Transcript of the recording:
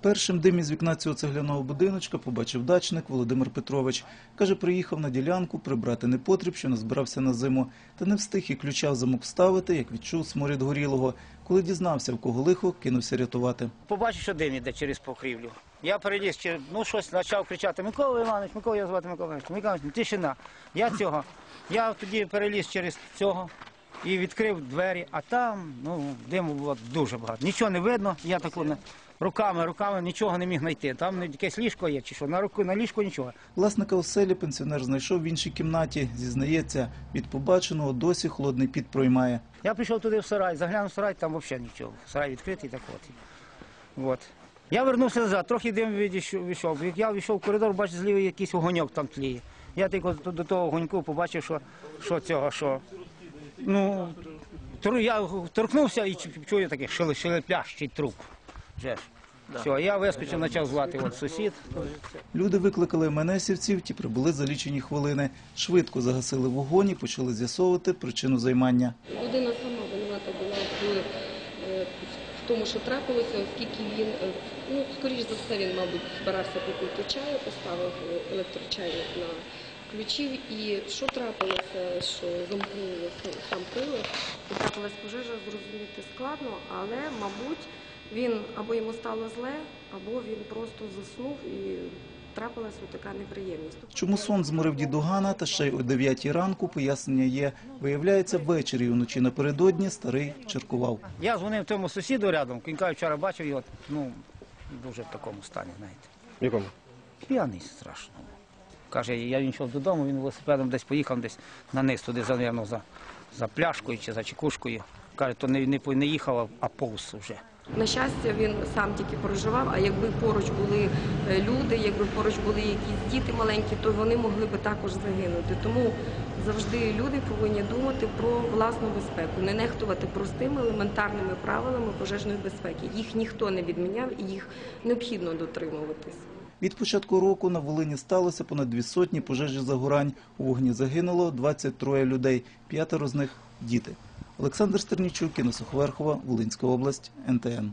Першим дим із вікна цього цегляного будиночка побачив дачник Володимир Петрович. Каже, приїхав на ділянку прибрати непотріб, що назбирався на зиму, та не встиг і ключа в замок вставити, як відчув сморід горілого. Коли дізнався, в кого лихо, кинувся рятувати. Побачив, що дим іде через покрівлю. Я переліз, через- ну щось почав кричати, Микола Іванович, Микола, я звати Микола Іванович, Микола Іванович, тишина. Я цього. Я тоді переліз через цього і відкрив двері, а там ну, диму було дуже багато. Нічого не видно, я таку не- руками, руками нічого не міг знайти. Там якесь ліжко є чи що, на руку, на ліжку нічого. Власника оселі пенсіонер знайшов в іншій кімнаті. Зізнається, від побаченого досі холодний піт проймає. Я прийшов туди в сарай, заглянув в сарай, там взагалі нічого. Сарай відкритий так от. от. Я вернувся назад, трохи дим війшов. Як я війшов в коридор, бачу, зліва якийсь огоньок там тліє. Я тільки до, до того огоньку побачив, що, що цього, що. Ну, тру- я торкнувся і чу- чую такий шеле- шелеплящий труп. Вже ж. Все, я вискочив, почав звати от сусід. Люди викликали МНСівців, ті прибули за лічені хвилини. Швидко загасили вогонь і почали з'ясовувати причину займання. Людина сама винувата була в, е, в тому, що трапилося, оскільки він, е, ну, скоріш за все, він, мабуть, збирався попити чаю, поставив електрочайник на ключів. І що трапилося, що замкнуло сам прилад, і трапилась пожежа, зрозуміти складно, але, мабуть, він або йому стало зле, або він просто заснув і трапилася така неприємність. Чому сон зморив діду Гана та ще й о 9 ранку пояснення є. Виявляється, ввечері і вночі напередодні старий черкував. Я дзвонив тому сусіду рядом, він каже, вчора бачив його, ну, дуже в такому стані, знаєте. В якому? П'яний страшно. Каже, я він йшов додому, він велосипедом десь поїхав десь на низ туди, завірно, за, за пляшкою чи за чекушкою. Каже, то не, не, не їхав, а повз вже. На щастя, він сам тільки проживав, а якби поруч були е, люди, якби поруч були якісь діти маленькі, то вони могли би також загинути. Тому завжди люди повинні думати про власну безпеку, не нехтувати простими елементарними правилами пожежної безпеки. Їх ніхто не відміняв і їх необхідно дотримуватись. Від початку року на Волині сталося понад дві сотні пожежі загорань. У вогні загинуло 23 людей, п'ятеро з них – діти. Олександр Стернічук, Інна Суховерхова, Волинська область, НТН.